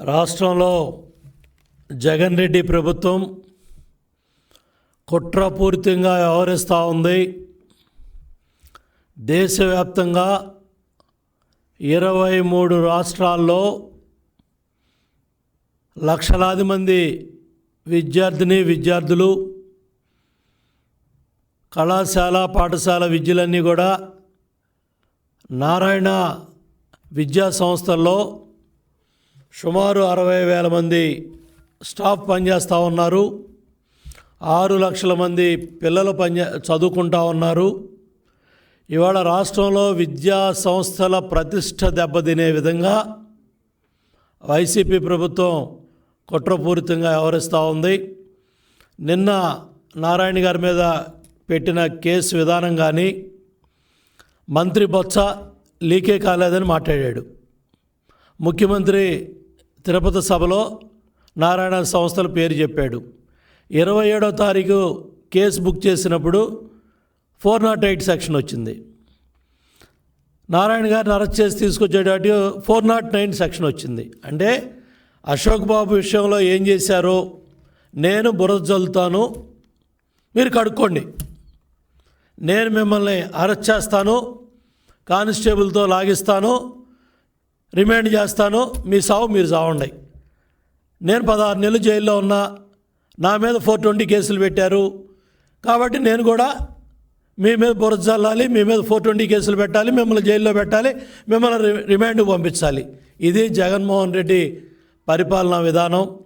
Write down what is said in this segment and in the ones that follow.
రాష్ట్రంలో జగన్ రెడ్డి ప్రభుత్వం కుట్రపూరితంగా వ్యవహరిస్తూ ఉంది. దేశవ్యాప్తంగా ఇరవై మూడు రాష్ట్రాల్లో లక్షలాది మంది విద్యార్థిని విద్యార్థులు కళాశాల పాఠశాల విద్యలన్నీ కూడా నారాయణ విద్యా సంస్థల్లో సుమారు అరవై వేల మంది స్టాఫ్ పనిచేస్తూ ఉన్నారు. ఆరు లక్షల మంది పిల్లలు పని చదువుకుంటా ఉన్నారు. ఇవాళ రాష్ట్రంలో విద్యా సంస్థల ప్రతిష్ట దెబ్బతినే విధంగా వైసీపీ ప్రభుత్వం కుట్రపూరితంగా వ్యవహరిస్తూ ఉంది. నిన్న నారాయణ గారి మీద పెట్టిన కేసు విధానం కానీ మంత్రి బొత్స లీకే కాలేదని మాట్లాడాడు. ముఖ్యమంత్రి తిరుపతి సభలో నారాయణ సంస్థల పేరు చెప్పాడు. ఇరవై ఏడో తారీఖు కేసు బుక్ చేసినప్పుడు ఫోర్ నాట్ ఎయిట్ సెక్షన్ వచ్చింది. నారాయణ గారిని అరెస్ట్ చేసి తీసుకొచ్చేటట్టు ఫోర్ నాట్ నైన్ సెక్షన్ వచ్చింది. అంటే అశోక్ బాబు విషయంలో ఏం చేశారో నేను బురద చల్లుతాను మీరు కడుక్కోండి. నేను మిమ్మల్ని అరెస్ట్ చేస్తాను కానిస్టేబుల్తో లాగిస్తాను రిమాండ్ చేస్తాను. మీ సావు మీరు చావండి. నేను పదహారు నెలలు జైల్లో ఉన్నా నా మీద ఫోర్ ట్వంటీ కేసులు పెట్టారు. కాబట్టి నేను కూడా మీ మీద బురద చల్లాలి మీ మీద ఫోర్ ట్వంటీ కేసులు పెట్టాలి మిమ్మల్ని జైల్లో పెట్టాలి మిమ్మల్ని రి- రిమాండ్కి పంపించాలి. ఇది జగన్మోహన్ రెడ్డి పరిపాలనా విధానం.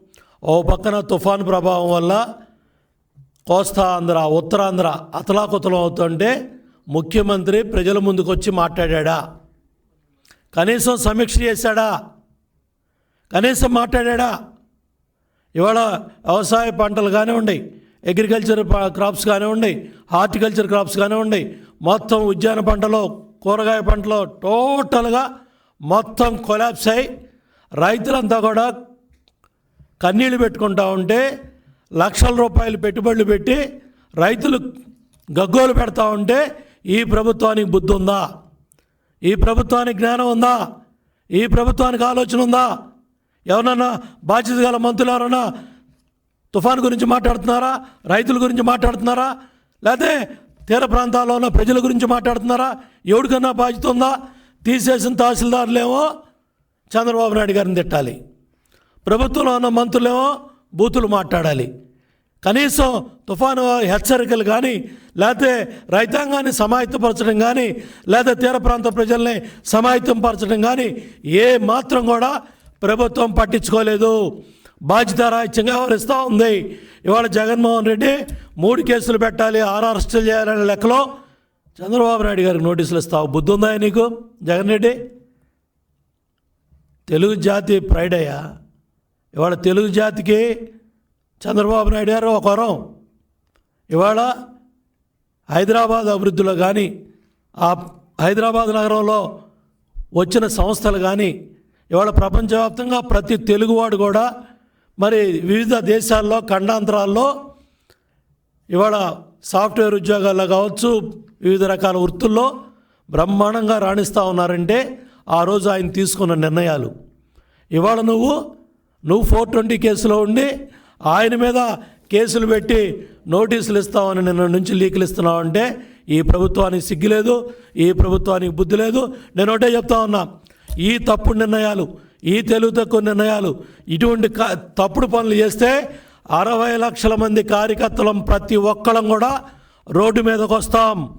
ఓ పక్కన తుఫాను ప్రభావం వల్ల కోస్తా ఆంధ్ర ఉత్తరాంధ్ర అతలాకుతలం అవుతుంటే ముఖ్యమంత్రి ప్రజల ముందుకు వచ్చి మాట్లాడా కనీసం సమీక్ష చేశాడా? కనీసం మాట్లాడా ఇవాళ వ్యవసాయ పంటలు కానివ్వండి అగ్రికల్చర్ క్రాప్స్ కానివ్వండి హార్టికల్చర్ క్రాప్స్ కానివ్వండి మొత్తం ఉద్యాన పంటలో కూరగాయ పంటలో టోటల్గా మొత్తం కొలాప్స్ అయి రైతులంతా కూడా కన్నీళ్ళు పెట్టుకుంటా ఉంటే లక్షల రూపాయలు పెట్టుబడులు పెట్టి రైతులు గగ్గోలు పెడతా ఉంటే ఈ ప్రభుత్వానికి బుద్ధి ఉందా ఈ ప్రభుత్వానికి జ్ఞానం ఉందా? ఈ ప్రభుత్వానికి ఆలోచన ఉందా? ఎవరన్నా బాధ్యత గల మంత్రులు ఎవరన్నా తుఫాన్ గురించి మాట్లాడుతున్నారా? రైతుల గురించి మాట్లాడుతున్నారా? లేకపోతే తీర ప్రాంతాల్లో ఉన్న ప్రజల గురించి మాట్లాడుతున్నారా? ఎవడికన్నా బాధ్యత ఉందా? తీసేసిన తహసీల్దారులేమో చంద్రబాబు నాయుడు గారిని తిట్టాలి. ప్రభుత్వంలో ఉన్న మంత్రులేమో బూతులు మాట్లాడాలి. కనీసం తుఫాను హెచ్చరికలు కానీ లేకపోతే రైతాంగాన్ని సమాయత్తపరచడం కానీ లేదా తీర ప్రాంత ప్రజల్ని సమాయత్తంపరచడం కానీ ఏ మాత్రం కూడా ప్రభుత్వం పట్టించుకోలేదు. బాధ్యతారాహిత్యంగా వ్యవహరిస్తూ ఉంది. ఇవాళ జగన్మోహన్ రెడ్డి మూడు కేసులు పెట్టాలి ఆరు అరెస్టులు చేయాలనే లెక్కలో చంద్రబాబు నాయుడు గారికి నోటీసులు ఇస్తావు. బుద్ధి ఉందా నీకు జగన్ రెడ్డి? తెలుగు జాతి ప్రైడ్ అయ్యా. ఇవాళ తెలుగు జాతికి చంద్రబాబు నాయుడు గారు ఒక వరం. ఇవాళ హైదరాబాద్ అభివృద్ధిలో కానీ ఆ హైదరాబాద్ నగరంలో వచ్చిన సంస్థలు కానీ ఇవాళ ప్రపంచవ్యాప్తంగా ప్రతి తెలుగువాడు కూడా మరి వివిధ దేశాల్లో ఖండాంతరాల్లో ఇవాళ సాఫ్ట్వేర్ ఉద్యోగాల్లో కావచ్చు వివిధ రకాల వృత్తుల్లో బ్రహ్మాండంగా రాణిస్తూ ఉన్నారంటే ఆ రోజు ఆయన తీసుకున్న నిర్ణయాలు. ఇవాళ నువ్వు నువ్వు ఫోర్ ట్వంటీ కేసులో ఉండి ఆయన మీద కేసులు పెట్టి నోటీసులు ఇస్తామని నిన్న నుంచి లీకులు ఇస్తున్నావు అంటే ఈ ప్రభుత్వానికి సిగ్గు లేదు ఈ ప్రభుత్వానికి బుద్ధి లేదు. నేను ఒకటే చెప్తా ఉన్నా ఈ తప్పుడు నిర్ణయాలు ఈ తెలుగు తక్కువ నిర్ణయాలు ఇటువంటి క- తప్పుడు పనులు చేస్తే అరవై లక్షల మంది కార్యకర్తలం ప్రతి ఒక్కళ్ళం కూడా రోడ్డు మీదకి వస్తాం.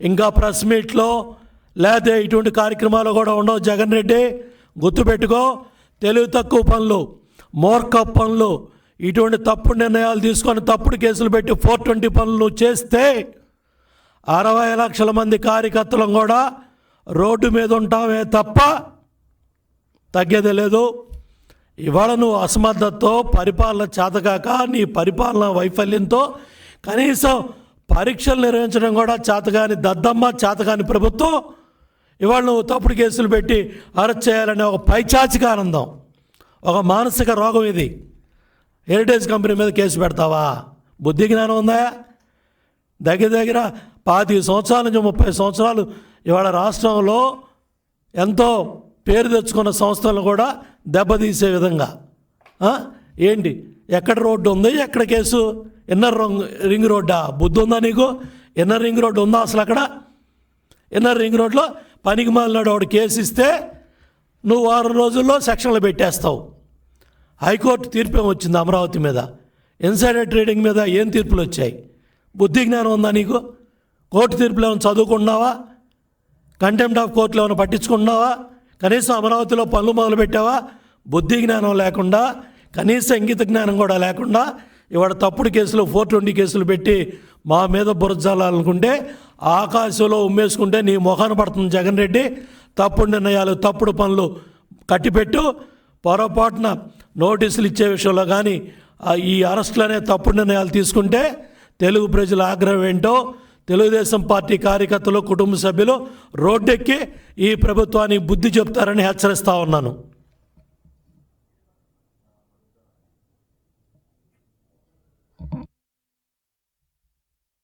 ఇంకా ప్రెస్ మీట్లో లేదా ఇటువంటి కార్యక్రమాలు కూడా ఉండవు. జగన్ రెడ్డి గుర్తుపెట్టుకో తెలివి తక్కువ పనులు మోర్కప్ పనులు ఇటువంటి తప్పుడు నిర్ణయాలు తీసుకొని తప్పుడు కేసులు పెట్టి ఫోర్ ట్వంటీ పనులు చేస్తే అరవై లక్షల మంది కార్యకర్తలం కూడా రోడ్డు మీద ఉంటామే తప్ప తగ్గేదే లేదు. ఇవాళ నువ్వు అసమర్థతతో పరిపాలన చేతకాక నీ పరిపాలన వైఫల్యంతో కనీసం పరీక్షలు నిర్వహించడం కూడా చేతగాని దద్దమ్మ చేతగాని ప్రభుత్వం ఇవాళ నువ్వు తప్పుడు కేసులు పెట్టి అరెస్ట్ చేయాలనే ఒక పైచాచిక ఆనందం ఒక మానసిక రోగం ఇది. హెరిటేజ్ కంపెనీ మీద కేసు పెడతావా? బుద్ధి జ్ఞానం ఉందా? దగ్గర దగ్గర పాతిక సంవత్సరాల నుంచి ముప్పై సంవత్సరాలు ఇవాళ రాష్ట్రంలో ఎంతో పేరు తెచ్చుకున్న సంస్థలను కూడా దెబ్బతీసే విధంగా. ఏంటి? ఎక్కడ రోడ్డు ఉంది? ఎక్కడ కేసు? ఇన్నర్ రంగ్ రింగ్ రోడ్డా? బుద్ధి ఉందా నీకు? ఇన్నర్ రింగ్ రోడ్డు ఉందా అసలు అక్కడ? ఇన్నర్ రింగ్ రోడ్లో పనికి మాలినాడు వాడు కేసు ఇస్తే నువ్వు వారం రోజుల్లో సెక్షన్లు పెట్టేస్తావు. హైకోర్టు తీర్పు వచ్చింది అమరావతి మీద? ఇన్సైడర్ ట్రేడింగ్ మీద ఏం తీర్పులు వచ్చాయి? బుద్ధి జ్ఞానం ఉందా నీకు? కోర్టు తీర్పులు ఏమైనా చదువుకున్నావా కంటెంప్ట్ ఆఫ్ కోర్టులు ఏమైనా పట్టించుకున్నావా కనీసం అమరావతిలో పనులు మొదలుపెట్టావా? బుద్ధి జ్ఞానం లేకుండా కనీస ఇంగిత జ్ఞానం కూడా లేకుండా ఇవాళ తప్పుడు కేసులు ఫోర్ ట్వంటీ కేసులు పెట్టి మా మీద బురజాలనుకుంటే ఆకాశంలో ఉమ్మేసుకుంటే నీ మొహాన పడుతుంది జగన్ రెడ్డి. తప్పుడు నిర్ణయాలు తప్పుడు పనులు కట్టిపెట్టు. పొరపాటున నోటీసులు ఇచ్చే విషయంలో కానీ ఈ అరెస్టులనే తప్పుడు నిర్ణయాలు తీసుకుంటే తెలుగు ప్రజల ఆగ్రహం ఏంటో తెలుగుదేశం పార్టీ కార్యకర్తలు కుటుంబ సభ్యులు రోడ్డెక్కి ఈ ప్రభుత్వానికి బుద్ధి చెప్తారని హెచ్చరిస్తా ఉన్నాను.